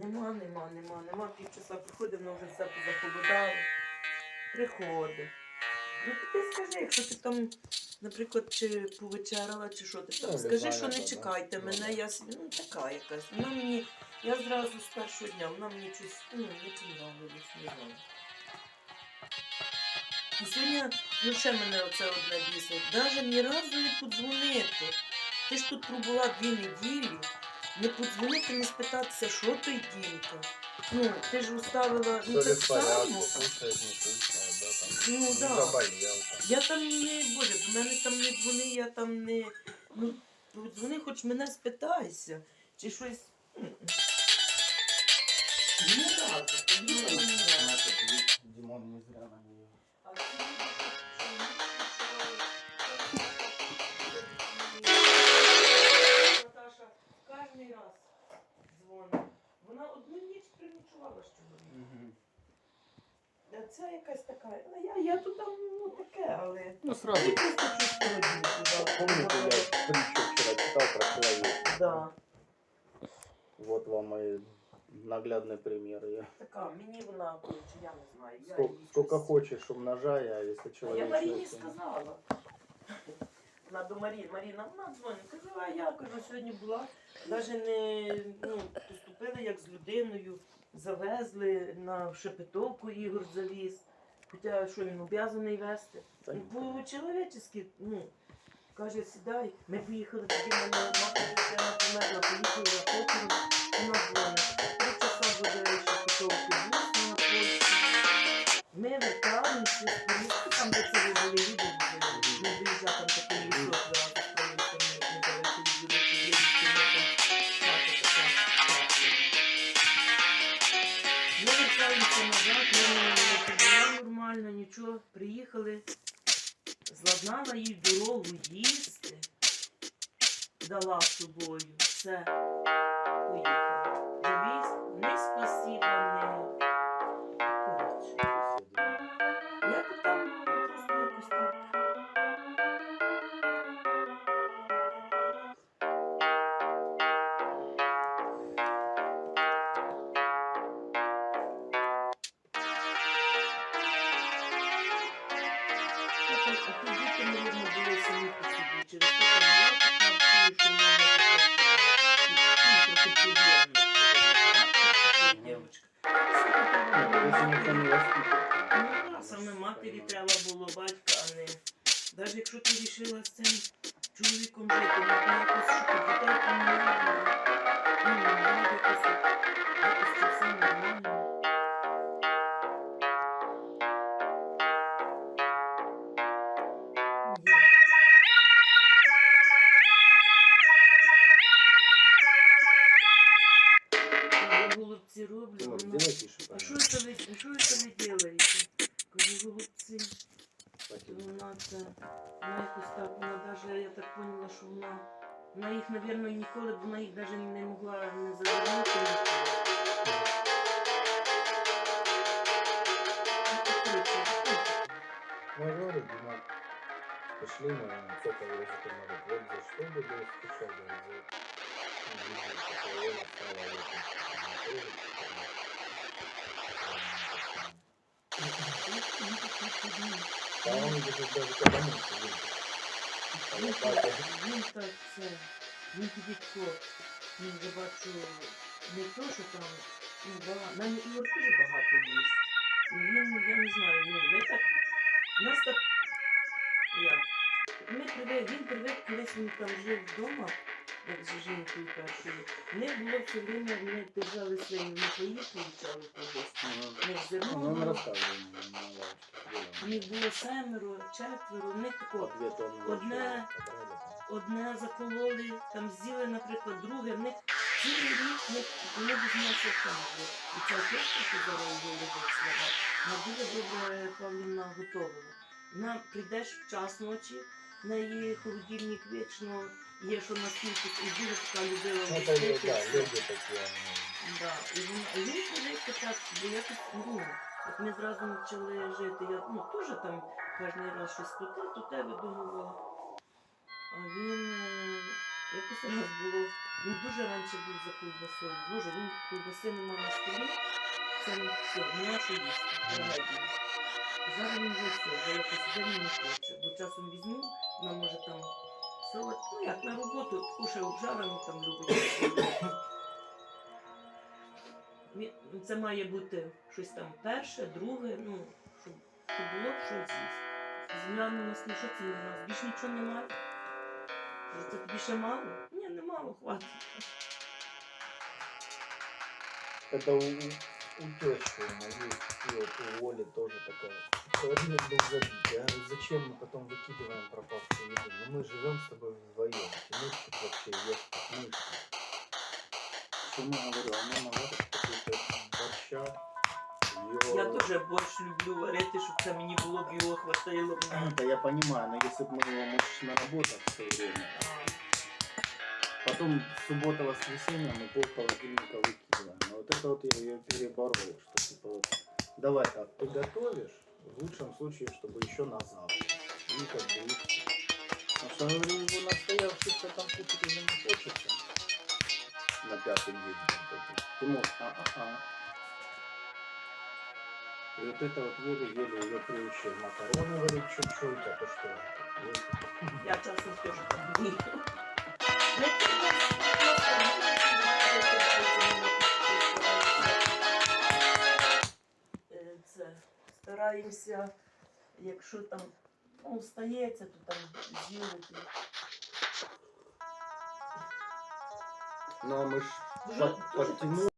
Нема, нема, нема, нема. Півчаса приходить, воно вже все захолодало. Приходить. Ну ти скажи, якщо ти там, наприклад, чи повечеряла, чи що ти там, Ну, скажи, що не чекайте мене, я собі, ну така якась. Вона мені, я зразу з першого дня, вона мені щось, ну, не понравилось, не знаю. І сьогодні, ну ще мене оце одне бісить, навіть ні разу не подзвонити. Ти ж тут пробула дві неділі, не подзвонити, не спитатися, що той дімка. Ну, ти ж уставила, ну так само. не кушает, да. Ну, да. Я там не, боже, до мене там не дзвони, я там не. Ну, дзвони, хоч мене спитайся. Чи щось. М-м. Ні разу, ні разу. Не зря на. А всі Це якась така. ну, Я, я тут там ну, таке, але. Ну, сразу. Я просто чувствую. Помните, я притчу вчера читал про человека? Да. Вот вам и наглядный пример. Я. Така, мені вона, коротше, я не знаю. Я Сколько, їй сколько щось- хочешь умножай, а если А человек... Я Маріні сказала. Вона до Марії, Маріна, вона дзвонить. Кажу, а я кажу, сьогодні була, навіть не ну, поступили як з людиною, завезли на шепетовку Ігор завіз. Хоча що він обов'язаний вести. Ну, По-чоловічески, ну, каже, сідай. Ми поїхали тоді, мене приїхали, зладнала їй дорогу їсти, дала собою, все, поїхали. Ну саме матері треба було батька, а не. Навіть якщо ти вирішила з цим чоловіком жити, ну ти якось що голубці роблю, Ну, воно- сделай тише, а що це ви, що це ви делаєте? Кажу, голубці, вона це, вона якось так, вона даже, я так поняла, що вона, вона їх, напевно, ніколи, б вона їх даже не могла не завернути ніколи. Ну, коротше, Ну, я говорю, Дима, пошли на цоколь. Вот за что бы я скучал, говорит, за жизнь, которую он оставил в этом санатории. Да он уже даже когда мы сидим. А Він вот так, так, він так це, він тоді тако, він вже бачу, не то, що там, ну, багато, нам Ігор дуже багато їсть. І він, я не знаю, ну, ви так, нас так, як, ми привик, він привик, колись він там жив вдома, як з жінкою першою, них було все время, вони держали свої напої, получали когось, них зерно Ну, он було, семеро, четверо, них тако, Одне- одне закололи, там з'їли, наприклад, друге, в них цілий рік вони без м'яса там. І ця кошка, що зараз виглядить слова, вона дуже добре Павлівна готовила. Вона прийдеш в час ночі, в неї холодильник вічно є, що на скільки, і дуже така любила Ну, гостити, да. І він, він привик так, бо я тут, ну, от ми зразу почали жити, я ну, теж там кожен раз щось то те, то те видумувала. А він, е, Якось раз було. Він дуже раніше був за ковбасою. Боже, він ковбаси нема на столі. Це не все, нема що їсти. Зараз він вже все, вже якось вже він не хоче. Бо часом візьму, вона може там солод, ну як на роботу, кушає обжарену, там любить. Це має бути щось там перше, друге, ну, щоб, щоб було щось з'їсти. Земляну у нас, що це у нас? Більш нічого немає. Це тобі ще мало? Ні, не мало, хватить. У, у моей, и вот у Оли тоже такая. Холодильник был забит. Я говорю, зачем мы потом выкидываем пропавшую еду? Ну мы живем с тобой вдвоем. Тимурчик вообще ест как мышка. Почему говорю, а мама говорит, какой-то борща. Я её- теж борщ люблю варити, щоб це мені було б його хватило. Да я понимаю, но если бы мы его, может, на работах все время. Потом суббота, воскресенье мы пол холодильника выкидываем. Но вот это вот я ее переборол, что типа вот, давай так, ты готовишь, в лучшем случае, чтобы еще на завтра. И как бы и. Потому что, говорю, его настоявшийся там кушать уже не хочется. На пятый день. такой. Тимур, а-а-а. И вот это вот еле-еле ее приучил макароны варить чуть-чуть, а то что? Я часом теж так вмію. Е, Це стараємося, якщо там ну, стається, то там зілити. Ну а ми ж Дуже-.